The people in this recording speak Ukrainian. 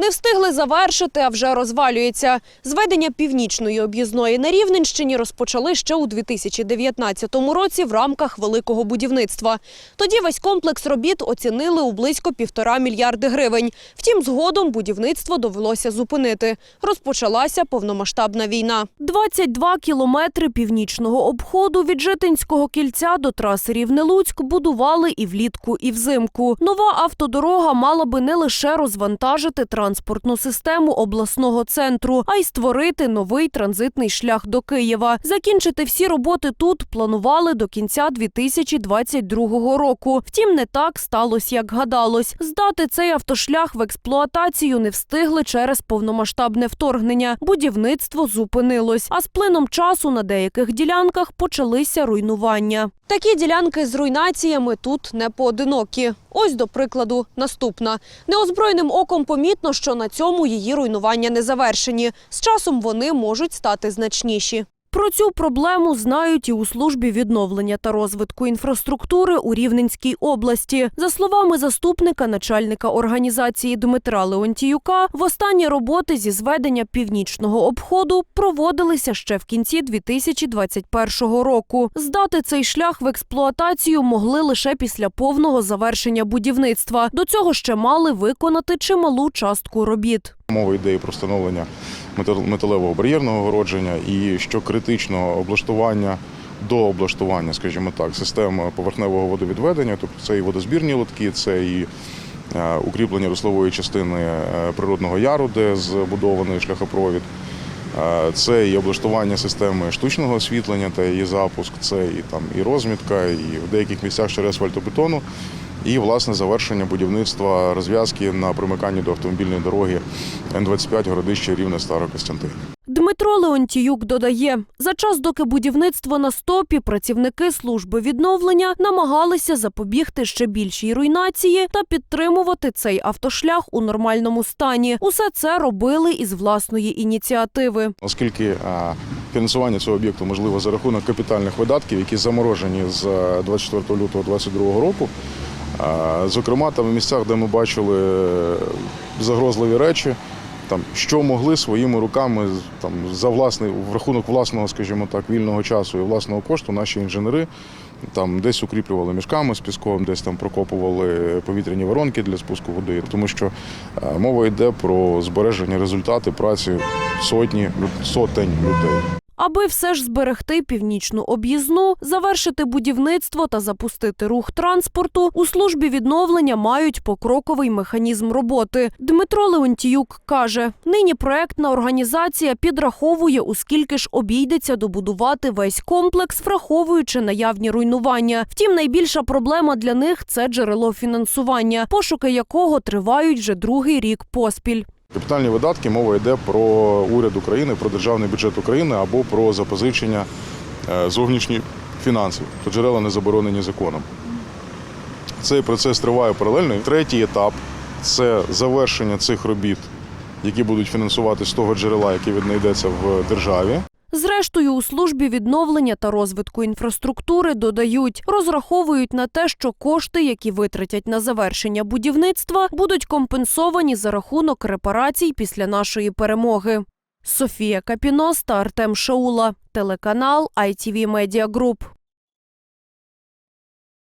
Не встигли завершити, а вже розвалюється. Зведення північної об'їзної на Рівненщині розпочали ще у 2019 році в рамках великого будівництва. Тоді весь комплекс робіт оцінили у близько півтора мільярди гривень. Втім, згодом будівництво довелося зупинити. Розпочалася повномасштабна війна. 22 кілометри північного обходу від Житинського кільця до траси Рівне-Луцьк будували і влітку, і взимку. Нова автодорога мала би не лише розвантажити транспортну систему обласного центру, а й створити новий транзитний шлях до Києва. Закінчити всі роботи тут планували до кінця 2022 року. Втім, не так сталося, як гадалось. Здати цей автошлях в експлуатацію не встигли через повномасштабне вторгнення. Будівництво зупинилось, а з плином часу на деяких ділянках почалися руйнування. Такі ділянки з руйнаціями тут не поодинокі. Ось, до прикладу, наступна. Неозброєним оком помітно, що на цьому її руйнування не завершені. З часом вони можуть стати значніші. Про цю проблему знають і у службі відновлення та розвитку інфраструктури у Рівненській області. За словами заступника начальника організації Дмитра Леонтіюка, востаннє роботи зі зведення північного обходу проводилися ще в кінці 2021 року. Здати цей шлях в експлуатацію могли лише після повного завершення будівництва. До цього ще мали виконати чималу частку робіт. Мова йде про встановлення металевого бар'єрного огородження і що критичного облаштування до облаштування, скажімо так, систем поверхневого водовідведення, тобто це і водозбірні лотки, це і е, укріплення руслової частини е, природного яру, де збудований шляхопровід. Е, Це і облаштування системи штучного освітлення та її запуск, це і там і розмітка, і в деяких місцях ще асфальтобетону, і власне завершення будівництва розв'язки на примиканні до автомобільної дороги Н-25 городище Рівне Старокостянтин. Дмитро Леонтіюк додає, за час, доки будівництво на стопі, працівники служби відновлення намагалися запобігти ще більшій руйнації та підтримувати цей автошлях у нормальному стані. Усе це робили із власної ініціативи. Оскільки е, фінансування цього об'єкту можливо за рахунок капітальних видатків, які заморожені з е, 24 лютого 2022 року. Зокрема, там в місцях, де ми бачили е, загрозливі речі, там що могли своїми руками там за власний в рахунок власного, скажімо так, вільного часу і власного кошту наші інженери там десь укріплювали мішками з піском, десь там прокопували повітряні воронки для спуску води, тому що е, мова йде про збереження результати праці сотні сотень людей. Аби все ж зберегти північну об'їзну, завершити будівництво та запустити рух транспорту, у службі відновлення мають покроковий механізм роботи. Дмитро Леонтіюк каже: нині проектна організація підраховує, у скільки ж обійдеться добудувати весь комплекс, враховуючи наявні руйнування. Втім, найбільша проблема для них це джерело фінансування, пошуки якого тривають вже другий рік поспіль. Капітальні видатки мова йде про уряд України, про державний бюджет України або про запозичення е, зовнішніх фінансів, то джерела не заборонені законом. Цей процес триває паралельно. Третій етап це завершення цих робіт, які будуть фінансувати з того джерела, яке віднайдеться в державі. Зрештою, у службі відновлення та розвитку інфраструктури додають, розраховують на те, що кошти, які витратять на завершення будівництва, будуть компенсовані за рахунок репарацій після нашої перемоги. Софія Капіноста та Артем Шаула, телеканал ITV Media Group.